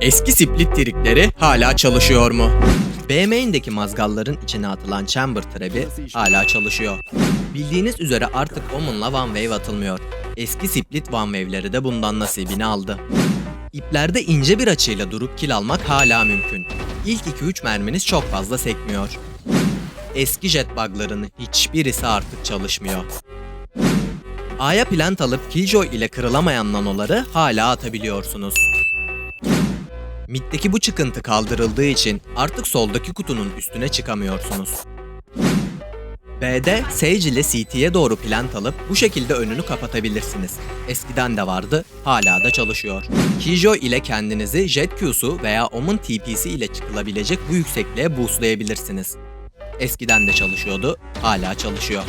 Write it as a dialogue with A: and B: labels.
A: Eski split trikleri hala çalışıyor mu? B mazgalların içine atılan chamber trap'i hala çalışıyor. Bildiğiniz üzere artık Omen'la one wave atılmıyor. Eski split one wave'leri de bundan nasibini aldı. İplerde ince bir açıyla durup kill almak hala mümkün. İlk 2-3 merminiz çok fazla sekmiyor. Eski jet bug'ların hiçbirisi artık çalışmıyor. A'ya plant alıp Killjoy ile kırılamayan nanoları hala atabiliyorsunuz. Mid'deki bu çıkıntı kaldırıldığı için artık soldaki kutunun üstüne çıkamıyorsunuz. B'de Sage ile CT'ye doğru plant alıp bu şekilde önünü kapatabilirsiniz. Eskiden de vardı, hala da çalışıyor. Killjoy ile kendinizi Jet Q'su veya Omen TP'si ile çıkılabilecek bu yüksekliğe boostlayabilirsiniz. Eskiden de çalışıyordu, hala çalışıyor.